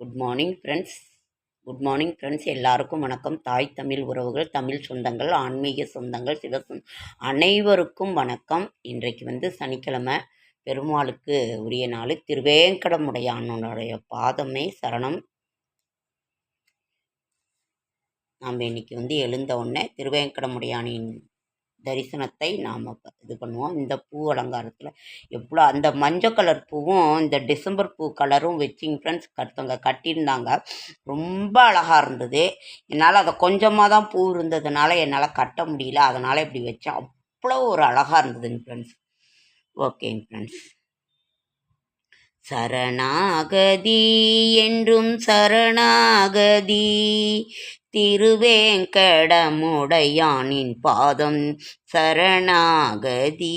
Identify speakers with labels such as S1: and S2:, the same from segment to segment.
S1: Good morning friends good morning friends எல்லாருக்கும் வணக்கம். தாய் தமிழ் உறவுகள் தமிழ் சொந்தங்கள் ஆன்மீக சொந்தங்கள் சிவசொந்த அனைவருக்கும் வணக்கம். இன்றைக்கு வந்து சனிக்கிழமை. பெருமாளுக்கு உரிய நாள். திருவேங்கடமுடையானுடைய பாதமே சரணம். நாம் இன்னைக்கு வந்து எழுந்த உடனே திருவேங்கடமுடையானின் தரிசனத்தை நாம் இது பண்ணுவோம். இந்த பூ அலங்காரத்தில் எவ்வளோ அந்த மஞ்சள் கலர் பூவும் இந்த டிசம்பர் பூ கலரும் வச்சிங் ஃப்ரெண்ட்ஸ் கருத்தவங்க கட்டியிருந்தாங்க. ரொம்ப அழகாக இருந்தது. என்னால் அதை கொஞ்சமாக தான் பூ இருந்ததுனால என்னால் கட்ட முடியல. அதனால் இப்படி வச்சேன். அவ்வளோ ஒரு அழகாக இருந்ததுங்க ஃப்ரெண்ட்ஸ் ஓகேங்க ஃப்ரெண்ட்ஸ் சரணாகதி என்றும் சரணாகதி. திருவேங்கடமுடையானின் பாதம் சரணாகதி.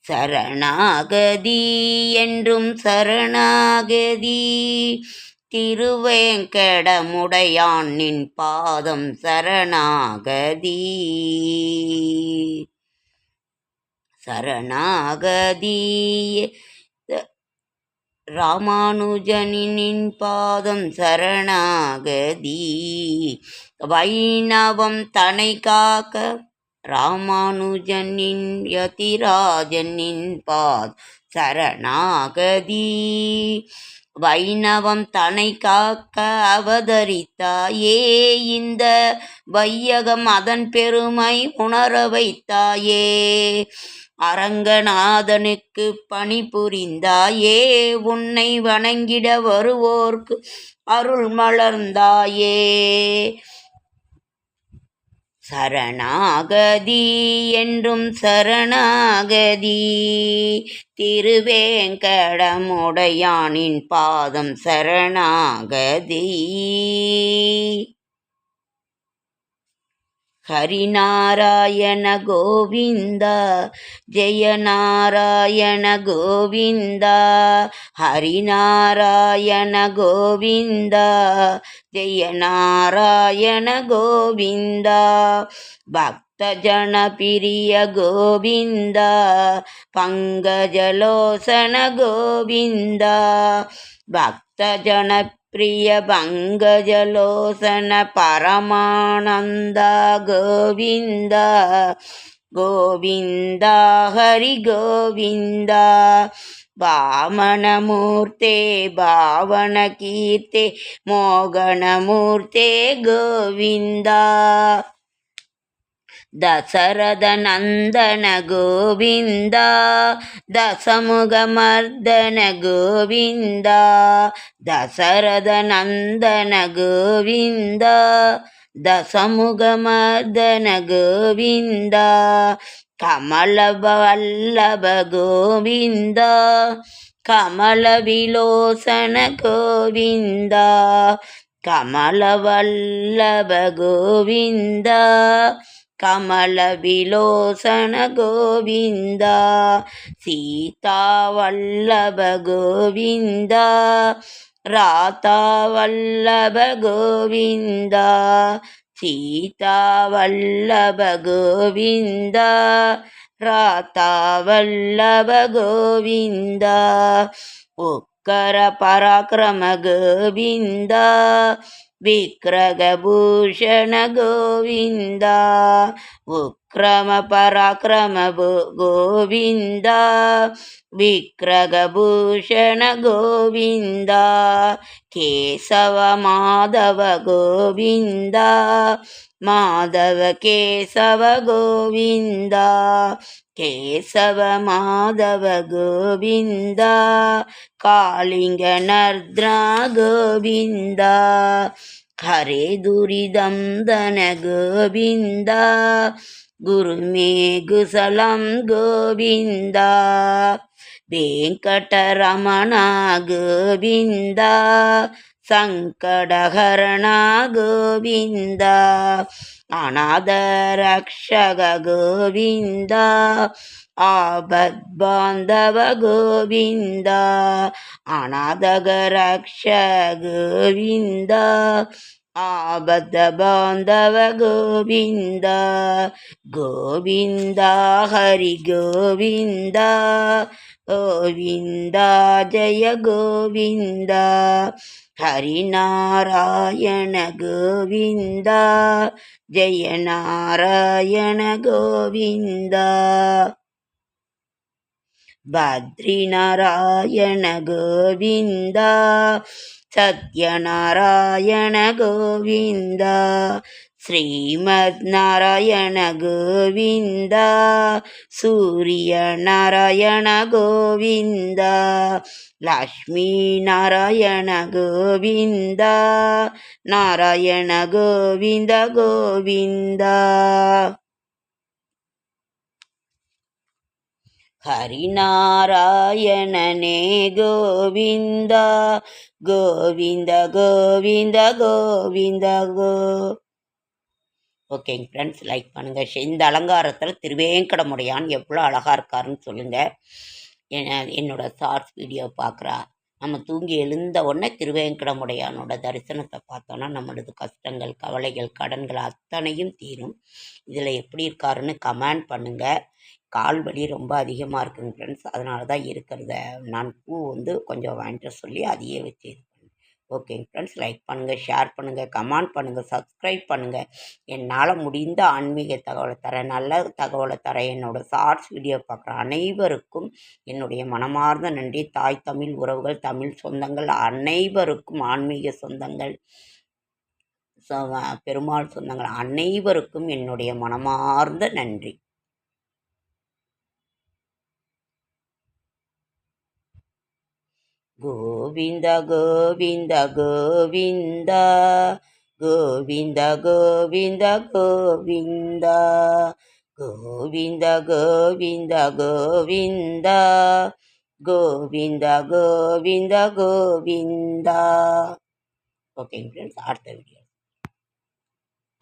S1: சரணாகதி என்றும் சரணாகதி. திருவேங்கடமுடையானின் பாதம் சரணாகதி. சரணாகதி ராமானுஜனின் பாதம் சரணாகதி. வைணவம் தனை காக்க ராமானுஜனின் யதிராஜனின் பாத் சரணாகதி. வைணவம் தனை காக்க அவதரித்தாயே இந்த வையகம் அதன் பெருமை உணர வைத்தாயே. அரங்கநாதனுக்கு பணிபுரிந்தாயே உன்னை வணங்கிட வருவோர்க்கு அருள் மலர்ந்தாயே. சரணாகதி என்றும் சரணாகதி திருவேங்கடமுடையானின் பாதம் சரணாகதி. ಹರಿನಾರಾಯಣ ಗೋವಿಂದ ಜಯ ನಾರಾಯಣ ಗೋವಿಂದ ಹರಿನಾರಾಯಣ ಗೋವಿಂದ ಜಯ ನಾರಾಯಣ ಗೋವಿಂದ ಭಕ್ತ ಜನ ಪ್ರಿಯ ಗೋವಿಂದ ಪಂಗಜಲೋಸನ ಗೋವಿಂದ ಭಕ್ತ ప్రియభంగజలోసన పరమానంద గోవింద గోవింద హరి గోవింద వామణమూర్తే భావనకీర్తే మోగణమూర్తే గోవింద దశరథనందన గోవింద దశముఖమర్దన గోవింద దశరథనందన గోవింద దశముఖమర్దన గోవింద కమలవల్లభ గోవింద கமலவிலோசன கோவிந்தா கமலவல்லப கோவிந்தா ಕಮಲ ವಿಲೋಸನ ಗೋವಿಂದ ಕಮಲವಲ್ಲಭ ಗೋವಿಂದ ಕಮಲ ವಿಲೋಸನ ಗೋವಿಂದ ಸೀತಾವಲ್ಲಭ ಗೋವಿಂದ ರಾತಾವಲ್ಲಭ ಗೋವಿಂದ ಸೀತಾವಲ್ಲಭ ಗೋವಿಂದ ರಾತಾವಲ್ಲಭ ಗೋವಿಂದ ಉಕ್ಕರ ಪರಾಕ್ರಮ ಗೋವಿಂದ विक्रगभूषण गोविन्दा उक्रम पराक्रम गोविन्दा विक्रगभूषण गोविन्दा केशव माधव गोविन्दा माधव केशव गोविन्दा केशव माधव गोविन्दा कालिङ्गनर्द्रा गोविन्दा ಗೋವಿಂದ ಹರೇ ದುರಿದಂದನ ಗೋವಿಂದ ಗುರುಮೇಘುಸಲಂ ಗೋವಿಂದ ವೆಂಕಟರಮಣ ಗೋವಿಂದ ಸಂಕಟಹರಣ ಗೋವಿಂದ ಅನಾಥ ರಕ್ಷಕ ಗೋವಿಂದ ಆಪದ್ಬಾಂಧವ ಗೋವಿಂದ ಅನಾಥಗ ರಕ್ಷ ಗೋವಿಂದ ಆಬದ್ಧ ಬಾಂಧವ ಗೋವಿಂದ ಗೋವಿಂದ ಹರಿ ಗೋವಿಂದ ഗോവിന്ദ ജയ ഗോവിന്ദ. ഹരിനാരായണ ഗോവിന്ദ. ജയ നാരായണ ഗോവിന്ദ. ಭದ್ರಿನಾರಾಯಣ ಗೋವಿಂದ ಸತ್ಯನಾರಾಯಣ ಗೋವಿಂದ ಶ್ರೀಮದ್ನಾರಾಯಣ ಗೋವಿಂದ ಸೂರ್ಯನಾರಾಯಣ ಗೋವಿಂದ ಲಕ್ಷ್ಮೀನಾರಾಯಣ ಗೋವಿಂದ ನಾರಾಯಣ ಗೋವಿಂದ ಗೋವಿಂದ. ಹರಿನಾರಾಯಣನೇ கோவிந்தா கோவிந்த கோவிந்த கோவிந்த கோ ஓகேங்க ஃப்ரெண்ட்ஸ் லைக் பண்ணுங்கள் இந்த அலங்காரத்தில் திருவேங்கடமுடையான் எவ்வளோ அழகாக இருக்காருன்னு சொல்லுங்கள் என்னோட ஷார்ட்ஸ் வீடியோ பார்க்குறா. நம்ம தூங்கி எழுந்த உடனே திருவேங்கடமுடையானோட தரிசனத்தை பார்த்தோன்னா நம்மளது கஷ்டங்கள் கவலைகள் கடன்கள் அத்தனையும் தீரும். இதில் எப்படி இருக்காருன்னு கமெண்ட் பண்ணுங்கள் கால் வலி ரொம்ப அதிகமாக இருக்குங்க ஃப்ரெண்ட்ஸ் அதனால தான் இருக்கிறத நான் பூ வந்து கொஞ்சம் வாங்கிட்டு சொல்லி அதையே வச்சு இது ஓகேங்க ஃப்ரெண்ட்ஸ் லைக் பண்ணுங்கள் ஷேர் பண்ணுங்கள் கமெண்ட் பண்ணுங்கள் சப்ஸ்கிரைப் பண்ணுங்கள் என்னால் முடிந்த ஆன்மீக தகவலை தரேன் நல்ல தகவலை தரேன் என்னோடய ஷார்ட்ஸ் வீடியோ பார்க்குற அனைவருக்கும் என்னுடைய மனமார்ந்த நன்றி. தாய் தமிழ் உறவுகள் தமிழ் சொந்தங்கள் அனைவருக்கும் ஆன்மீக சொந்தங்கள் பெருமாள் சொந்தங்கள் அனைவருக்கும் என்னுடைய மனமார்ந்த நன்றி. గోవింద గోవింద గోవింద. గోవింద గోవింద గోవింద. గోవింద గోవింద గోవింద. గోవింద గోవింద గోవింద. ఓకే ఫ్రెండ్స్ ఆడతాం